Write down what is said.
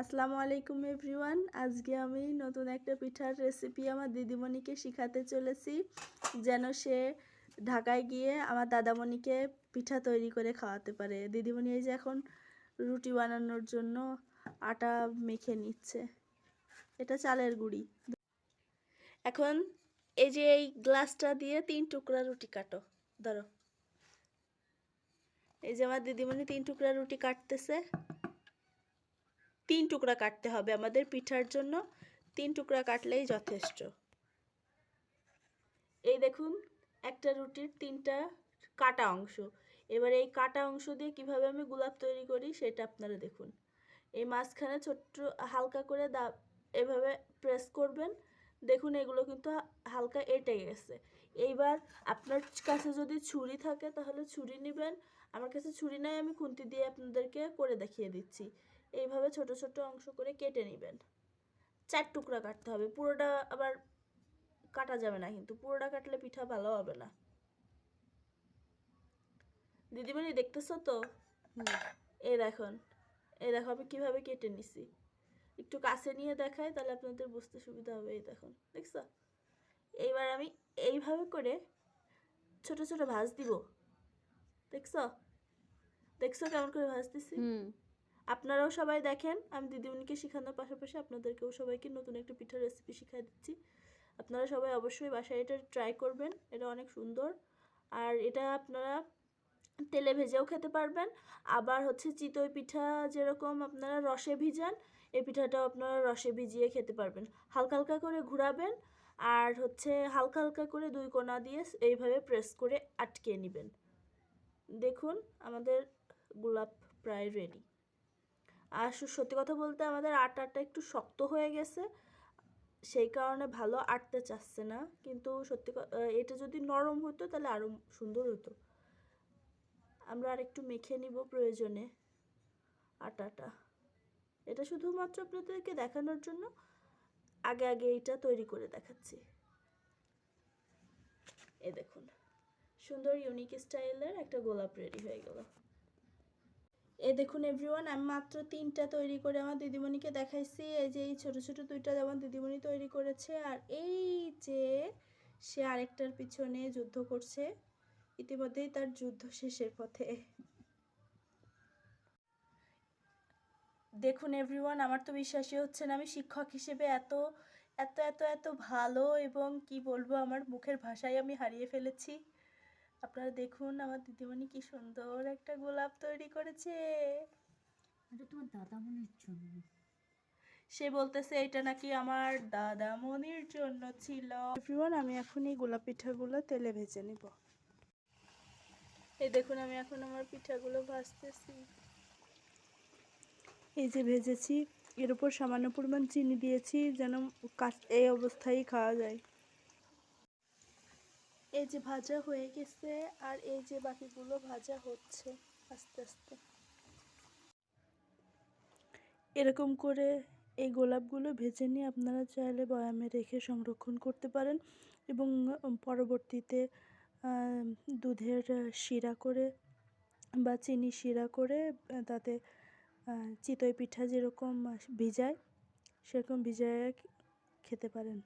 আসসালামু আলাইকুম এভরিওয়ান। আজকে আমি নতুন একটা পিঠার রেসিপি আমার দিদিমণিকে শেখাতে চলেছি, যেন সে ঢাকায় গিয়ে আমার দাদামণিকে পিঠা তৈরি করে খাওয়াতে পারে। দিদিমণি এই যে এখন রুটি বানানোর জন্য আটা মেখে নিচ্ছে। এটা চালের গুঁড়ি। এখন এই যে এই গ্লাসটা দিয়ে তিন টুকরা রুটি কাটো। ধরো। এই যে আমার দিদিমণি তিন টুকরা রুটি কাটতেছে। তিন টুকরা কাটতে হবে আমাদের পিঠার জন্য। তিন টুকরা কাটলেই যথেষ্ট। এই দেখুন, একটা রুটির তিনটা কাটা অংশ। এবার এই কাটা অংশ দিয়ে কীভাবে আমি গোলাপ তৈরি করি সেটা আপনারা দেখুন। এই মাঝখানে ছোট্ট হালকা করে দা, এভাবে প্রেস করবেন। দেখুন, এগুলো কিন্তু হালকা এটে গেছে। এইবার আপনার কাছে যদি ছুরি থাকে তাহলে ছুরি নেবেন। আমার কাছে ছুরি নাই, আমি খুন্তি দিয়ে আপনাদেরকে করে দেখিয়ে দিচ্ছি। এইভাবে ছোট ছোট অংশ করে কেটে নেবেন। চার টুকরা কাটতে হবে, পুরোটা আবার কাটা যাবে না কিন্তু, পুরোটা কাটলে পিঠা ভালো হবে না। দিদিমণি দেখতেছো তো? এই দেখুন, এই দেখো আমি কীভাবে কেটে নিছি। একটু কাছে নিয়ে দেখাই, তাহলে আপনাদের বুঝতে সুবিধা হবে, এই দেখুন, দেখছ? এইবার আমি এইভাবে করে ছোট ছোট ভাজ দিব। দেখছ? দেখছ কেমন করে ভাজতেছি? আপনারাও সবাই দেখেন। আমি দিদিমণিকে শেখানোর পাশাপাশি আপনাদেরকেও সবাইকে নতুন একটা পিঠার রেসিপি শিখিয়ে দিচ্ছি। আপনারা সবাই অবশ্যই বাসায় এটা ট্রাই করবেন। এটা অনেক সুন্দর। আর এটা আপনারা তেলে ভেজেও খেতে পারবেন। আবার হচ্ছে চিতই পিঠা যেরকম আপনারা রসে ভিজান, এই পিঠাটাও আপনারা রসে ভিজিয়ে খেতে পারবেন। হালকা হালকা করে ঘুরাবেন আর হচ্ছে হালকা হালকা করে দুই কোনা দিয়ে এইভাবে প্রেস করে আটকে নেবেন। দেখুন, আমাদের গোলাপ প্রায় রেডি আর সত্যি কথা বলতে আমাদের আটাটা একটু শক্ত হয়ে গেছে। সেই কারণে ভালো আটতে চাচ্ছে না। কিন্তু সত্যি এটা যদি নরম হতো তাহলে আরও সুন্দর হতো। আমরা আর একটু মেখে নিব প্রয়োজনে আটাটা। এটা শুধুমাত্র আপনাদেরকে দেখানোর জন্য আগে আগে এটা তৈরি করে দেখাচ্ছি। এ দেখুন, সুন্দর ইউনিক স্টাইলের একটা গোলাপ রেডি হয়ে গেল। এ দেখুন এভরিওয়ান আমি মাত্র তিনটা তৈরি করে আমার দিদিমণিকে দেখাইছি। এই যে এই ছোটো ছোটো দুইটা যেমন দিদিমণি তৈরি করেছে, আর এই যে সে আরেকটার পিছনে যুদ্ধ করছে, ইতিমধ্যেই তার যুদ্ধ শেষের পথে। দেখুন এভরিওয়ান আমার তো বিশ্বাসই হচ্ছে না আমি শিক্ষক হিসেবে এত এত এত এত ভালো এবং কি বলব, আমার মুখের ভাষায় আমি হারিয়ে ফেলেছি। আপনারা দেখুন আমার দিদিমণি কি সুন্দর একটা গোলাপ তৈরি করেছে। এটা তোমার দাদামণির জন্য। সে বলতেছে এটা নাকি আমার দাদামণির জন্য ছিল। এভরিওয়ান আমি এখন এই গোলাপ পিঠাগুলো তেলে ভেজে নিব। এই দেখুন আমি এখন আমার পিঠাগুলো ভাজতেছি। এই যে ভেজেছি এর উপর সামান্য পরিমাণ চিনি দিয়েছি যেন এই অবস্থায় খাওয়া যায়। এই যে ভাজা হয়ে গেছে আর এই যে বাকিগুলো ভাজা হচ্ছে আস্তে আস্তে। এরকম করে এই গোলাপগুলো ভেজে নিয়ে আপনারা চাইলে বয়ামে রেখে সংরক্ষণ করতে পারেন এবং পরবর্তীতে দুধের শিরা করে বা চিনি শিরা করে তাতে চিতই পিঠা যেরকম ভিজায়, সেরকম ভিজায় খেতে পারেন।